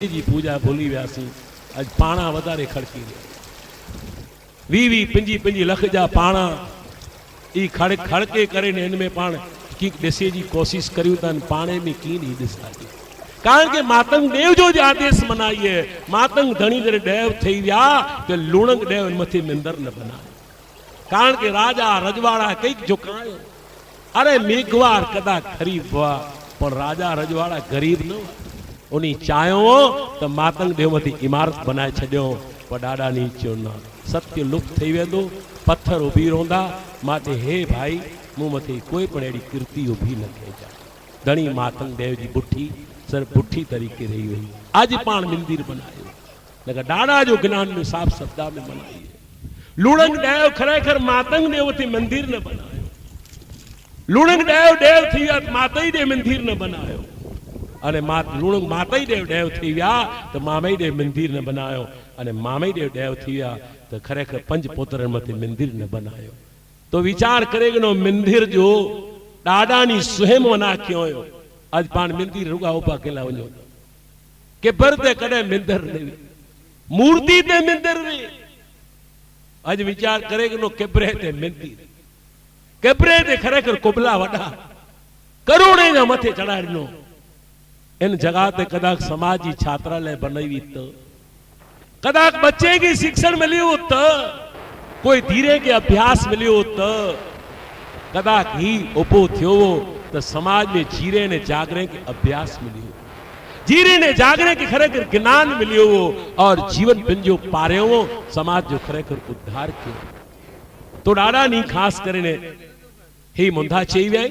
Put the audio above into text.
જી પૂજા ભૂલી વ્યાસી આજ પાણા વધારે ખડકી રહ્યા વીવી પિંજી પિંજી લખજા પાણા એ ખડ ખડકે કરીને એનમે પાણ કીક દેસે જી કોશિશ કર્યું તા ને પાણે ની કીન ઈ દિસતા કારણ કે માતંગ દેવ જો જ આદેશ મનાઈએ માતંગ ધણી જરે દેવ થઈ ગયા કે લુણંગ દેવ મથી મિંદર ન બનાય કારણ કે રાજા રજવાડા કઈક જો કાય અરે મેઘવાર કદા ખરી વા પણ રાજા રજવાડા ગરીબ ન હોય उन्हीं चायों त मातन बे वधी इमारत बनाए छॾियो पर ॾाॾा नी चयो न सत्य लुप्त थी वेंदो पत्थर उभी रहंदा मां ते हे भाई मूं मथे कोई पण अहिड़ी कीर्ति उभी न कजांइ घणी मातन देव जी बुठी सर बुठी तरीक़े रही हुई अॼु पाण मंदिर बनायो न ॾाॾा जो ज्ञान में साफ़ शब्दा में बनाई लूणक ॾायो खरेखर मातंग देव ते मंदिर न बनायो लूणक ॾायो ॾेव थी विया मातई ॾे मंदिर न बनायो અને લુણુંગ માતઈ દેવ ડેવ થઈ ગયા તો મામઈ દેવ મંદિરને બનાવ્યો અને મામઈ દેવ ડેવ થઈ ગયા તો ખરેખર પંચપોતરણમાંથી મંદિરને બનાવ્યો તો વિચાર કરેગનો મંદિર જો દાદાની સુહેમો નાખ્યો હોય, આજ પાણ મંદિર રૂગા ઊભા કેલા વજો કે ભરતે કડે મંદિર લેવી મૂર્તિ તે મંદિર રી આજ વિચાર કરેગનો કેબ્રે તે મંદિર? કેબ્રે તે ખરેખર કોબલા વડા? કરોડેના મથે ચડાડનો इन जगह ते कदा समाज जी छात्रालय बनाई हुई तो। कदा बच्चे की शिक्षण मिली हो तो कोई धीरे के अभ्यास मिली हो तो। कदा ही उपो थो तो समाज में जीरे ने जागरे के अभ्यास मिलियो जीरे ने जागरे के खरे कर ज्ञान मिलियो और जीवन पिंजो पारे हो, समाज जो खरे कर उद्धार किया। तो डाड़ा नहीं खास करे हे मुंदा चई विया